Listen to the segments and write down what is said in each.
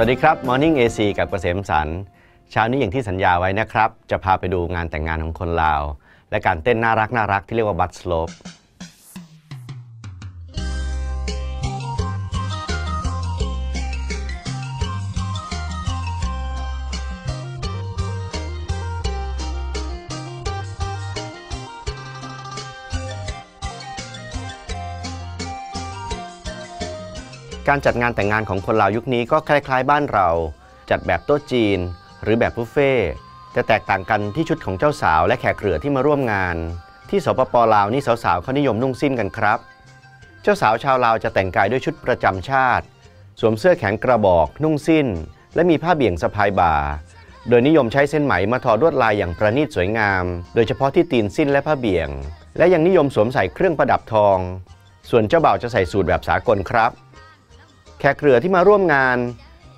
วัสดีครับ Morning AC กับเกษมสันเช้านี้อย่างที่สัญญาไว้นะครับ จะพาไปดูงานแต่งงานของคนลาว และการเต้นน่ารักน่ารักที่เรียกว่าบัตสโลป การจัดงานแต่งงานของคนลาวยุคนี้ก็คล้ายๆ บ้านเรา จัดแบบโต๊ะจีน หรือแบบบุฟเฟ่แต่แตกต่างกันที่ชุดของเจ้าสาวและแขกเรือที่มาร่วมงาน ที่สปปลาวนี่สาวๆเขานิยมนุ่งสิ้นกันครับ เจ้าสาวชาวลาวจะแต่งกายด้วยชุดประจำชาติ สวมเสื้อแขนกระบอกนุ่งสิ้น และมีผ้าเบี่ยงสะพายบ่า โดยนิยมใช้เส้นไหมมาทอลวดลายอย่างประณีตสวยงาม โดยเฉพาะที่ตีนสิ้นและผ้าเบี่ยง และยังนิยมสวมใส่เครื่องประดับทอง ส่วนเจ้าบ่าวจะใส่สูทแบบสากลครับ แขกเรือที่มาร่วมงาน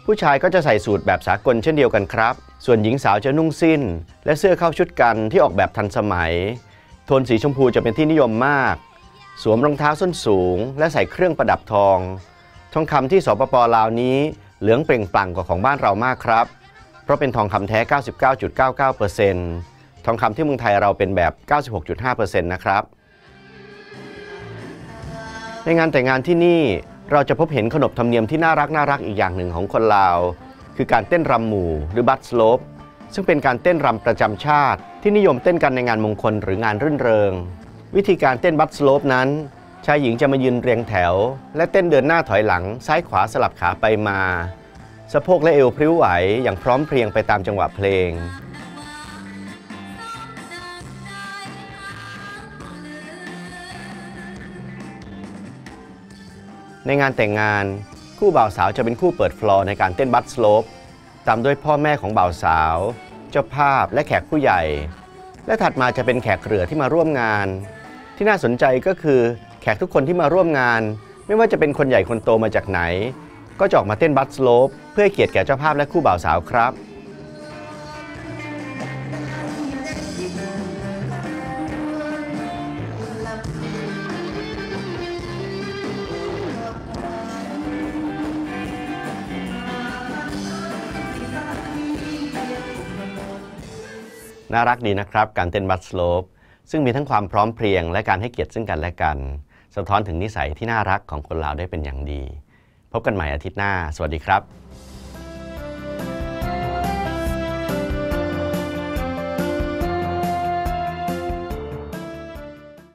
ผู้ชายก็จะใส่สูทแบบสากลเช่นเดียวกันครับ ส่วนหญิงสาวจะนุ่งสิ้น และเสื้อเข้าชุดกันที่ออกแบบทันสมัย โทนสีชมพูจะเป็นที่นิยมมาก สวมรองเท้าส้นสูง และใส่เครื่องประดับทอง ทองคำที่สปปลาวนี้เหลืองเปล่งปลั่งกว่าของบ้านเรามากครับ เพราะเป็นทองคำแท้ 99.99%ทองคำที่เมืองไทยเราเป็นแบบ 96.5%นะครับในงานแต่งงานที่นี่ เราจะพบเห็นขนบธรรมเนียมที่น่ารักน่ารักอีกอย่างหนึ่งของคนลาว คือการเต้นรำหมู่หรือบัตสโลปซึ่งเป็นการเต้นรำประจำชาติ ที่นิยมเต้นกันในงานมงคลหรืองานรื่นเริง วิธีการเต้นบัตสโลปนั้น ชายหญิงจะมายืนเรียงแถว และเต้นเดินหน้าถอยหลัง ซ้ายขวาสลับขาไปมา สะโพกและเอวพริ้วไหวอย่างพร้อมเพรียงไปตามจังหวะเพลง ในงานแต่งงาน คู่บ่าวสาวจะเป็นคู่เปิดฟลอร์ในการเต้นบัตสโลปตามด้วยพ่อแม่ของบ่าวสาว เจ้าภาพและแขกผู้ใหญ่ และถัดมาจะเป็นแขกเรือที่มาร่วมงาน ที่น่าสนใจก็คือแขกทุกคนที่มาร่วมงาน ไม่ว่าจะเป็นคนใหญ่คนโตมาจากไหน ก็จะออกมาเต้นบัตสโลปเพื่อเกียรติแก่เจ้าภาพและคู่บ่าวสาวครับ น่ารักดีนะครับ การเต้นบัตสโลปซึ่งมีทั้งความพร้อมเพรียง และการให้เกียรติซึ่งกันและกัน สะท้อนถึงนิสัยที่น่ารักของคนลาวได้เป็นอย่างดี พบกันใหม่อาทิตย์หน้า สวัสดีครับ